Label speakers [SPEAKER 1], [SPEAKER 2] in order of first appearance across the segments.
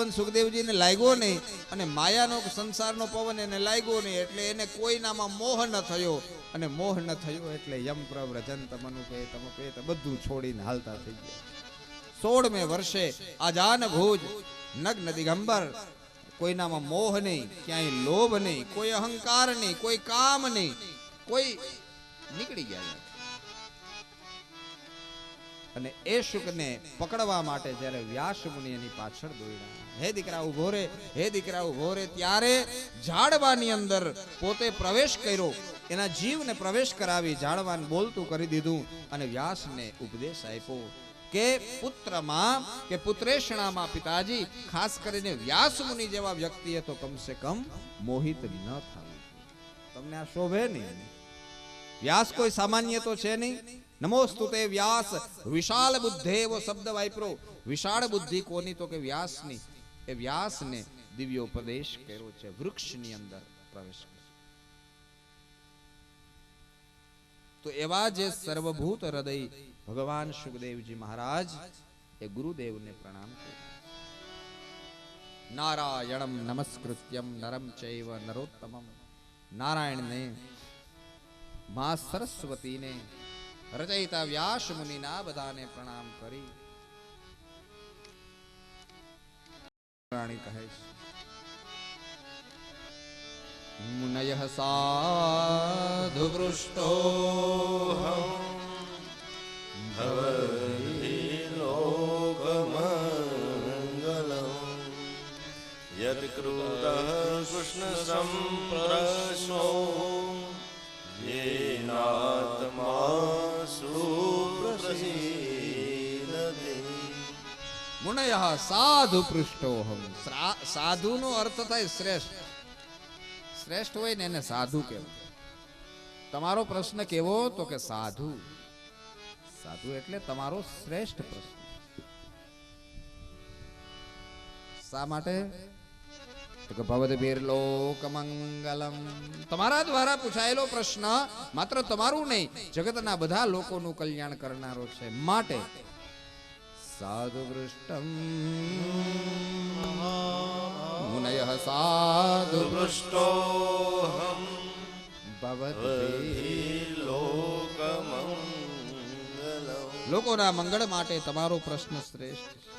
[SPEAKER 1] પવન સુખદેવજીને લાગ્યો નહીં અને માયાનો સંસારનો પવન એને લાગ્યો નહીં એટલે એને કોઈનામાં મોહ ન થયો. અને મોહ ન થયો એટલે યમ પ્રવ્રજન તમનુ પે તમ પે બધું છોડીને હાલતા થઈ ગયા. સોળમે વર્ષે આજાન ભુજ નગ્ન દિગંબર, કોઈનામાં મોહ નહીં, ક્યાંય લોભ નહીં, કોઈ અહંકાર નહીં, કોઈ કામ નહીં, કોઈ નીકળી ગયા. અને એ શુકને પકડવા માટે જ્યારે વ્યાસ મુનિ એની પાછળ દોડ્યા. હે દીકરા, ઊભો રે, હે દીકરા, ઊભો રે. ત્યારે ઝાડવાની અંદર પોતે પ્રવેશ કર્યો. એના જીવને પ્રવેશ કરાવી ઝાડવાન બોલતું કરી દીધું અને વ્યાસને ઉપદેશ આપ્યો કે પુત્રમાં, કે પુત્રેષણામાં પિતાજી, ખાસ કરીને વ્યાસ મુનિ જેવા વ્યક્તિએ તો કમસે કમ મોહિત ન થવું. તમને આ શોભે નહીં? વ્યાસ કોઈ સામાન્ય તો છે નહીં? નમોસ્તુ તે વ્યાસ વિશાળ બુદ્ધે એવો શબ્દ વાપરો વિશાળ બુદ્ધિ કોની તો કે વ્યાસની એ વ્યાસને દિવ્ય ઉપદેશ કર્યો છે વૃક્ષની અંદર પ્રવેશ તો એવા જે સર્વભૂત હૃદય ભગવાન સુખદેવજી મહારાજ એ ગુરુદેવને પ્રણામ કર્યા નારાયણમ નમસ્કૃત્યમ નરમ ચૈવ નરોત્તમમ નારાયણને મા સરસ્વતીને રચયિતા વ્યાસ મુનિના બધાને પ્રણામ કરી. રાણી કહે છે મુનય સાધુ
[SPEAKER 2] પૃષ્ટો યત્કૃત કૃષ્ણ સંપ્રશ્નો યેના
[SPEAKER 1] મુનય સાધુ પૃષ્ઠોહમ સાધુ નો અર્થ થાય શ્રેષ્ઠ શ્રેષ્ઠ હોય ને એને સાધુ કહેવાય તમારો પ્રશ્ન કેવો તો કે સાધુ સાધુ એટલે તમારો શ્રેષ્ઠ પ્રશ્ન શા માટે તો કે તમારા દ્વારા પૂછાયેલો પ્રશ્ન માત્ર તમારું નહીં જગતના બધા લોકોનું કલ્યાણ કરનારો છે માટે સાધુ પૃષ્ઠમ મુનય સાધુ
[SPEAKER 2] पृष्टोऽहं
[SPEAKER 1] ભવદભીર
[SPEAKER 2] लोकमङ्गलम्
[SPEAKER 1] લોકોના મંગળ માટે તમારો પ્રશ્ન શ્રેષ્ઠ છે.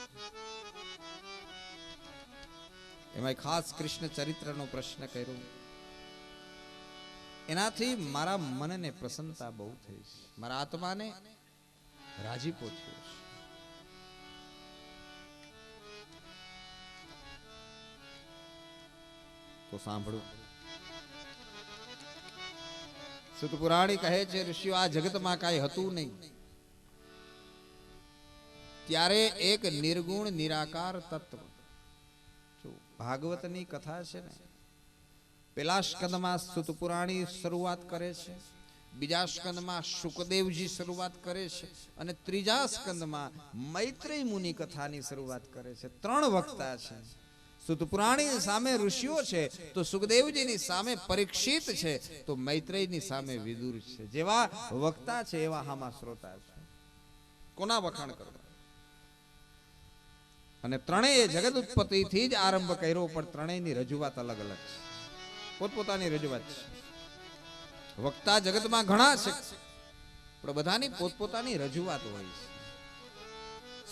[SPEAKER 1] એમાં ખાસ કૃષ્ણ ચરિત્રનો પ્રશ્ન કર્યો એનાથી મારા મનને પ્રસન્નતા બહુ થઈ છે મારા આત્માને રાજીપો થયો તો સાંભળો. સુત પુરાણી કહે છે, ઋષિઓ, આ જગતમાં કાંઈ હતું નહીં. ત્યારે એક નિર્ગુણ, નિરાકાર તત્વ. ભાગવતની કથા છે ને, પેલા સ્કંદમાં સુતપુરાણી શરૂઆત કરે છે, બીજા સ્કંદમાં શુકદેવજી શરૂઆત કરે છે અને ત્રીજા સ્કંદમાં મૈત્રી મુનિ કથાની શરૂઆત કરે છે. ત્રણ વક્તા છે. સુતપુરાણીની સામે ઋષિઓ છે, તો સુખદેવજીની સામે પરીક્ષિત છે, તો મૈત્રેયની સામે વિદુર છે. જેવા વક્તા છે, એવા હામા શ્રોતા છે. કોના વખાણ કરવા? અને ત્રણેય જગત ઉત્પત્તિથી જ આરંભ કર્યો, પણ ત્રણેયની રજૂઆત અલગ અલગ છે. પોતપોતાની રજૂઆત છે. વક્તા જગતમાં ઘણા છે, પણ બધાની પોતપોતાની રજૂઆત હોય છે.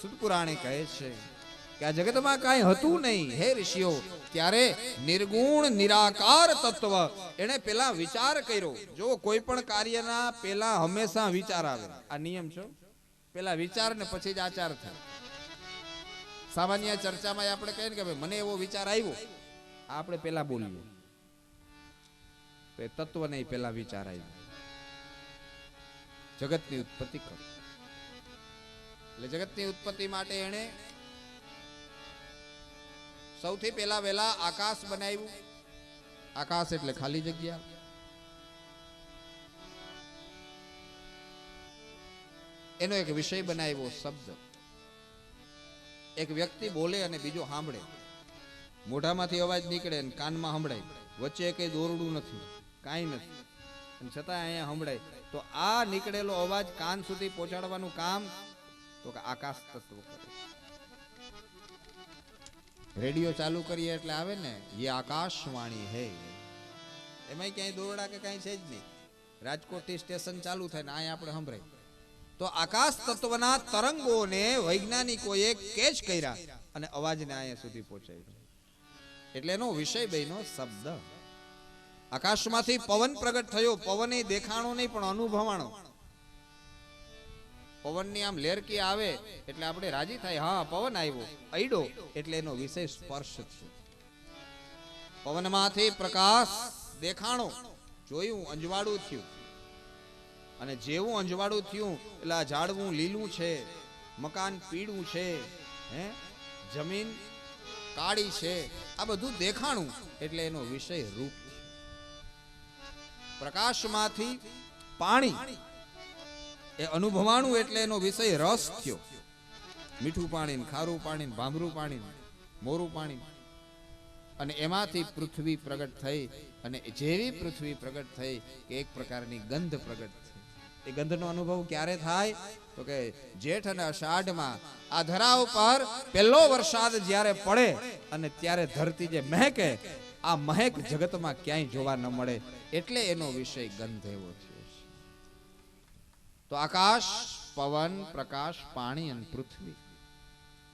[SPEAKER 1] સુદપુરાણી કહે છે કે આ જગતમાં કાંઈ હતું નહીં. હે ઋષિઓ, ત્યારે નિર્ગુણ, નિરાકાર તત્વ એને પેલા વિચાર કર્યો. જો કોઈ પણ કાર્યના પેલા હંમેશા વિચાર આવે. આ નિયમ છે? પેલા વિચાર ને પછી જ આચાર થાય. સામાન્ય ચર્ચામાં આપણે કહીએ ને કે ભાઈ, મને એવો વિચાર આવ્યો. આપણે પેલા બોલીએ. તો એ તત્વ નહીં પેલા વિચાર આવ્યો. જગતની ઉત્પત્તિ કરો. એટલે જગતની ઉત્પત્તિ માટે એણે સૌથી પહેલા વહેલા આકાશ બનાવ્યું. આકાશ એટલે ખાલી જગ્યા. એનો એક વિષય બનાવ્યો શબ્દ. એક વ્યક્તિ બોલે અને બીજો સાંભળે. મોઢામાંથી અવાજ નીકળે અને કાનમાં સંભળાય. વચ્ચે કઈ દોરડું નથી, કાંઈ નથી. અને છતાં અહીંયા સંભળાય. તો આ નીકળેલો અવાજ કાન સુધી પહોંચાડવાનું કામ તો કે આકાશ તત્વ કરે. રેડિયો ચાલુ કરીએ એટલે આવે ને, એ આકાશવાણી હે. એમાં ક્યાંય દોરડા કે કાંઈ છે જ નહીં. રાજકોટથી સ્ટેશન ચાલુ થાય ને અહીંયા આપણે સંભળાય. તો આકાશ તત્વના તરંગોને વૈજ્ઞાનિકોએ કેચ કર્યા અને અવાજને અહીંયા સુધી પહોંચાડ્યો. એટલે એનો વિષય બહેનો શબ્દ. આકાશમાંથી પવન પ્રગટ થયો, પવન એ દેખાણો નહીં, પણ અનુભવાણો. પવનની આમ લેરકી આવે એટલે આપણે રાજી થાય. હા, પવન આવ્યો. અઈડો એટલે એનો વિષય સ્પર્શ છે. પવનમાંથી પ્રકાશ દેખાણો. જોયું, અંજવાળું થયું. અને જેવું અંજવાળું થયું, એટલે આ ઝાડવું લીલું છે, મકાન પીળું છે, હે? જમીન કાળી છે. આ બધું દેખાણું એટલે એનો વિષય રૂપ પ્રકાશમાંથી પાણી એ અનુભવાણું એટલે એનો વિષય રસ થયો. મીઠું પાણી ખારું પાણી ભાંભરું પાણી મોરું પાણી અને એમાંથી પૃથ્વી પ્રગટ થઈ અને જેવી પૃથ્વી પ્રગટ થઈ કે એક પ્રકારની ગંધ પ્રગટ થઈ. એ ગંધનો અનુભવ ક્યારે થાય? તો કે જેઠ અને અષાઢમાં આ ધરા ઉપર પહેલો વરસાદ જ્યારે પડે અને ત્યારે ધરતી જે મહેકે, આ મહેક જગતમાં ક્યાંય જોવા ન મળે. એટલે એનો વિષય ગંધ એવો છે. તો આકાશ, પવન, પ્રકાશ, પાણી અને પૃથ્વી.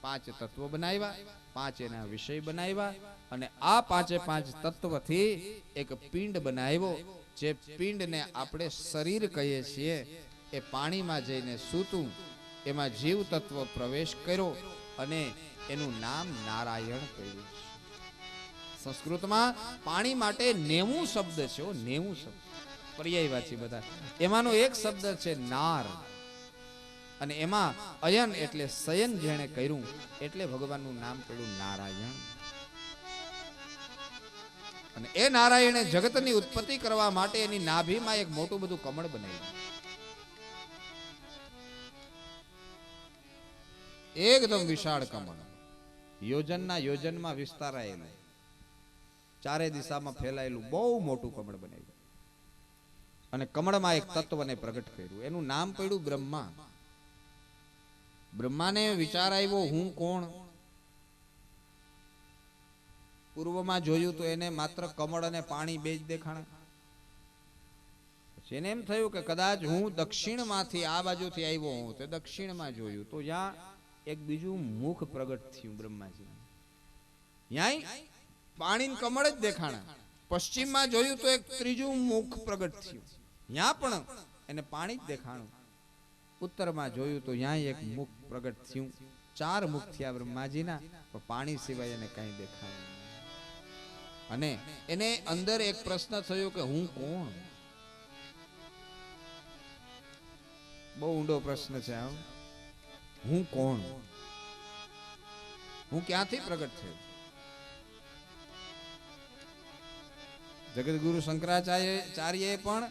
[SPEAKER 1] પાંચ તત્વો બનાવ્યા. પાંચ એના વિષય બનાવ્યા અને આ પાંચે પાંચ તત્વથી એક પિંડ બનાવ્યો. જે પિંડને આપણે શરીર કહીએ છીએ. એ પાણીમાં જઈને સૂતું. એમાં જીવ તત્વ પ્રવેશ કર્યો અને એનું નામ નારાયણ કહ્યું સંસ્કૃતમાં પાણી માટે નેવું શબ્દ છે નેવું શબ્દ. પર્યાયવાચી બધા. એમાંનો એક શબ્દ છે નાર. અને એમાં અયન એટલે શયન જેણે કર્યું, એટલે ભગવાનનું નામ પડ્યું નારાયણ. અને એ નારાયણે જગતની ઉત્પત્તિ કરવા માટે એની નાભીમાં એક મોટું બધું કમળ બનાવ્યું. એકદમ વિશાળ કમળ. યોજનના યોજનમાં વિસ્તારાયેલું. ચારે દિશામાં ફેલાયેલું બહુ મોટું કમળ બનાવ્યું. અને કમળમાં એક તત્વને પ્રગટ કર્યું. એનું નામ પડ્યું બ્રહ્મા. બ્રહ્માને વિચાર આવ્યો, હું કોણ? પૂર્વમાં જોયું તો એને માત્ર કમળ અને પાણી બે જ દેખાણા. જેને એમ થયું કે કદાચ હું દક્ષિણમાંથી આ બાજુથી આવ્યો હું તે દક્ષિણમાં જોયું. તો ત્યાં એક બીજું મુખ પ્રગટ થયું બ્રહ્માજી ન્યાય? પાણી કમળ જ દેખાણા. પશ્ચિમમાં જોયું તો એક ત્રીજું મુખ પ્રગટ થયું. ત્યાં પણ એને પાણી જ દેખાણું. ઉત્તરમાં જોયું તો ત્યાં એક મુખ પ્રગટ થયું. ચાર મુખ થયા બ્રહ્માજીના પણ પાણી સિવાય એને કઈ દેખાયું અને એને અંદર એક પ્રશ્ન થયો કે હું કોણ? બહુ ઊંડો પ્રશ્ન છે આમ. હું કોણ? હું ક્યાંથી પ્રગટ થયો? જગદગુરુ શંકરાચાર્ય પણ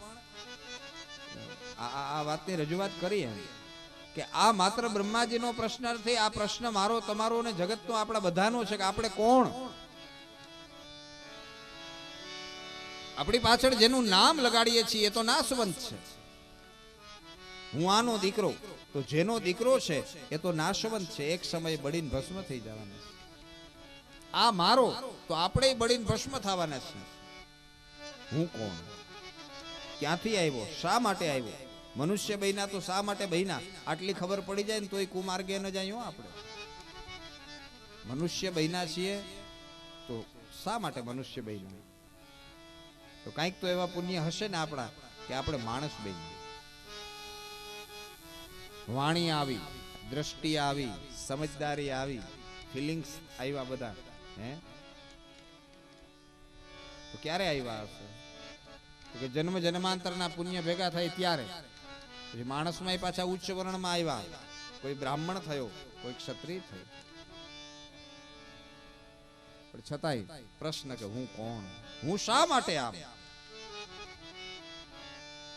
[SPEAKER 1] આ વાતની રજૂઆત કરી એમ. કે આ માત્ર બ્રહ્માજીનો પ્રશ્ન નથી, આ પ્રશ્ન મારો, તમારો અને જગતનો, આપણા બધાનો છે કે આપણે કોણ? આપણી પાછળ જેનું નામ લગાડીએ છીએ તો નાશવંત છે. હું આનો દીકરો, તો જેનો દીકરો છે એ તો નાશવંત છે. એક સમયે બળીને ભસ્મ થઈ જવાના છે. આ મારો, તો આપણે બળીને ભસ્મ થવાના છે. હું કોણ? ક્યાંથી આવ્યો? શા માટે આવ્યો? મનુષ્ય બન્યા તો શા માટે બન્યા? આટલી ખબર પડી જાય ને તોય કુમાર્ગે ન જાય આપણે. મનુષ્ય બન્યા છીએ તો શા માટે મનુષ્ય બન્યા? તો કાંઈક તો એવા પુણ્ય હશે ને આપણા કે આપણે માણસ બન્યા. વાણી આવી, દ્રષ્ટિ આવી, સમજદારી આવી ફિલિંગ્સ આવ્યા બધા. હે? તો ક્યારે આવ્યા હશે? કે જન્મ જન્માંતરના પુણ્ય ભેગા થાય ત્યારે પછી માણસમાં પાછા ઉચ્ચ વર્ણમાં આવ્યા. કોઈ બ્રાહ્મણ થયો, કોઈ ક્ષત્રિય થયો. છતાંય પ્રશ્ન કે હું કોણ? હું શા માટે આમ?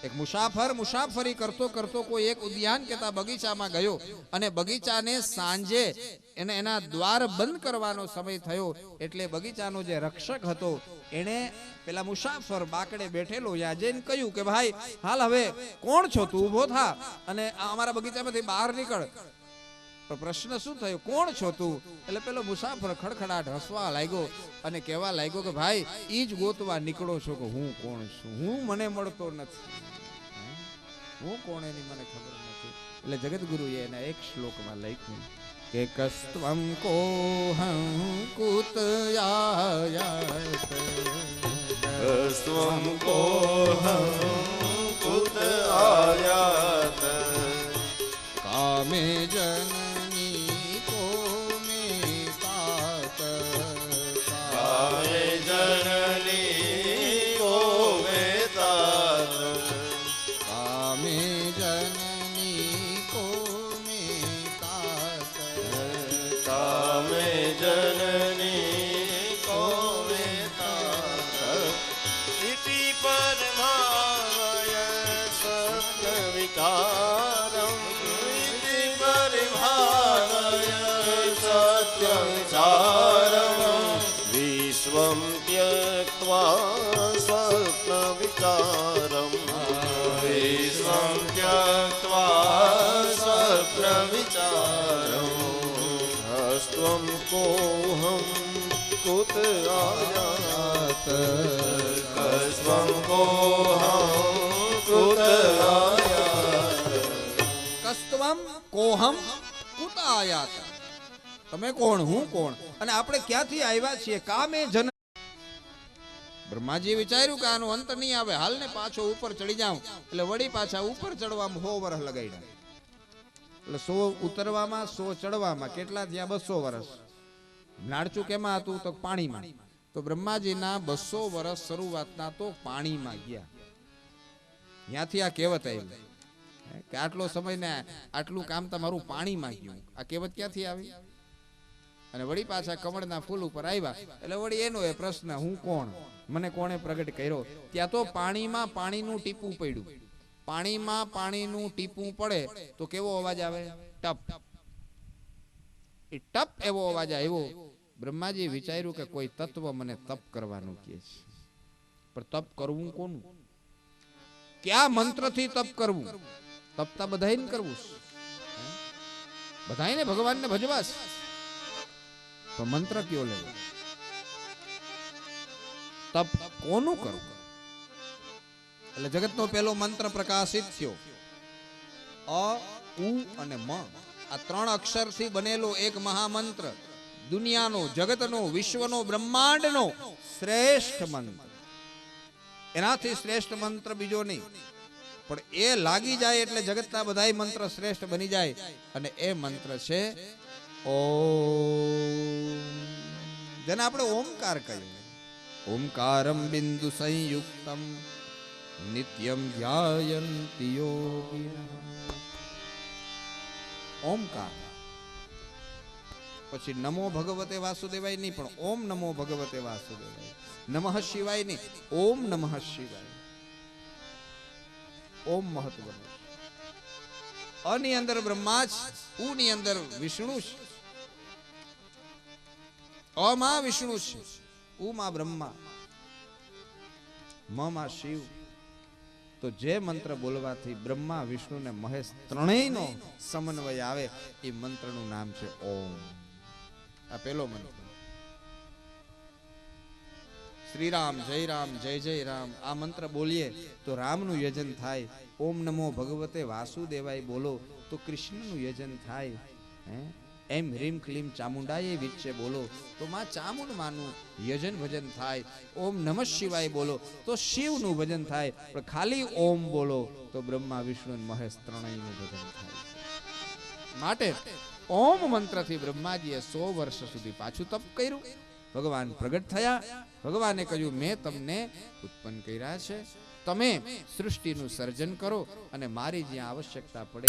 [SPEAKER 1] એક મુસાફર મુસાફરી કરતો કરતો કોઈ એક ઉદ્યાન કેતા બગીચામાં ગયો અને બગીચાને સાંજે એને એના દ્વાર બંધ કરવાનો સમય થયો એટલે બગીચાનો જે રક્ષક હતો એણે પેલા મુસાફર બાકડે બેઠેલો યાજેન કહ્યું કે, ભાઈ, હાલ હવે કોણ છો તું? ઊભો થા. અને અમારા બગીચામાંથી બહાર નીકળ. પણ પ્રશ્ન શું થયો? કોણ છો તું? એટલે પેલો મુસાફર ખડખડાટ હસવા લાગ્યો અને કહેવા લાગ્યો કે ભાઈ ઈ જ ગોતવા નીકળો છો કે હું કોણ છું? હું મને મળતો નથી. હું? કોણ એની મને ખબર નથી. એટલે જગતગુરુએ એના એક શ્લોકમાં લખ્યું કે કસ્ત્વમ કોહં કુતયાયાત.
[SPEAKER 2] સ્વમ કોહં કુત આયાત
[SPEAKER 1] કામે જનની
[SPEAKER 2] ઇતિ પરમાય સ્વપ્ન વિકારમ ઇતિ પરિભાવય સત્ય વિચારમ વિશ્વમ ત્યક્ત્વા સ્વપ્ન વિચારમ વિશ્વમ ત્યક્ત્વા સ્વપ્ન વિચારમ હસ્ત્વમ કસ્વમ કોહમ કુત આયાત.
[SPEAKER 1] તમે કોણ, હું કોણ? અને આપણે ક્યાંથી આવ્યા છીએ? કામે જન બ્રહ્માજી વિચાર્યું કે આનો અંત નહીં આવે. હાલ ને પાછો ઉપર ચડી જાઉં. એટલે વળી પાછા ઉપર ચડવામાં સો વર્ષ લગાડ્યા. એટલે સો ઉતરવામાં, સો ચડવામાં. કેટલા થયા? બસો વર્ષ નાળચું કેમાં હતું તો પાણીમાં. તો બ્રહ્માજીના બસો વર્ષ શરૂઆતના તો પાણીમાં ગયા. ત્યાંથી આ કહેવત આવી. કે આટલો સમય ને આટલું કામ તમારું પાણીમાં ગયું. આ કહેવત ક્યાંથી આવી? અને વળી પાછા કમળના ફૂલ ઉપર આવ્યા. એટલે વળી એનો એ પ્રશ્ન, હું કોણ? મને કોણે પ્રગટ કર્યો? ત્યાં તો પાણીમાં પાણીનું ટીપું પડ્યું. પાણીમાં પાણીનું ટીપું પડે તો કેવો અવાજ આવે? ટપ. એ ટપ એવો અવાજ આવ્યો. બ્રહ્માજી વિચાર્યું કે કોઈ તત્વ મને તપ કરવાનું કહે છે. પણ તપ કરવું કોનું? કયા મંત્રથી તપ કરવું? તપતા બધાને કરવું બધાને ભગવાનને ભજવાશ પણ મંત્ર કયો લેવો? તપ કોનું કરવું? એટલે જગતનો પહેલો મંત્ર પ્રકાશિત થયો. અ, ઉ અને મ. આ ત્રણ અક્ષરથી બનેલો એક મહામંત્ર. દુનિયાનો, જગતનો, વિશ્વનો, બ્રહ્માંડનો શ્રેષ્ઠ મંત્ર. એનાથી શ્રેષ્ઠ મંત્ર બીજો નહીં. પણ એ લાગી જાય એટલે જગતના બધાય મંત્ર શ્રેષ્ઠ બની જાય. અને એ મંત્ર છે ઓ જેને આપણે ઓમકાર કહીએ. ઓમકારમ બિંદુ સંયુક્તમ, નિત્યમ ધ્યાયંતિ ઓમકાર. પછી નમો ભગવતે વાસુદેવાય નહીં, પણ ઓમ નમો ભગવતે વાસુદેવાય. નમઃ શિવાય નહીં, ઓમ નમઃ શિવાય. ઓમ મહત્વનું. અની અંદર બ્રહ્મા છે ઉ ની અંદર વિષ્ણુ છે અ માં વિષ્ણુ છે ઉ માં બ્રહ્મા. મ માં શિવ. તો જે મંત્ર બોલવાથી બ્રહ્મા, વિષ્ણુ ને મહેશ ત્રણેયનો સમન્વય આવે, એ મંત્રનું નામ છે ઓમ. આ પેલો મંત્ર. શ્રી રામ જય રામ, જય જય રામ. આ મંત્ર બોલીએ તો રામનું યજન થાય. ઓમ નમો ભગવતે વાસુદેવાય બોલો તો કૃષ્ણનું યજન થાય. હે? એમ હ્રીમ ક્લીમ ચામુંડાએ વિચ્ચે બોલો, તો માં ચામુંડ માનું યજન ભજન થાય. ઓમ નમ શિવાય બોલો, તો શિવનું ભજન થાય. પણ ખાલી ઓમ બોલો, તો બ્રહ્મા વિષ્ણુ મહેશ ત્રણેયનું ભજન થાય. માટે ઓમ મંત્રથી બ્રહ્માજીએ સો વર્ષ સુધી પાછું તપ કર્યું. ભગવાન પ્રગટ થયા. ભગવાને કહ્યું, મેં તમને ઉત્પન્ન કર્યા છે. તમે સૃષ્ટિનું સર્જન કરો અને મારી જ્યાં આવશ્યકતા પડે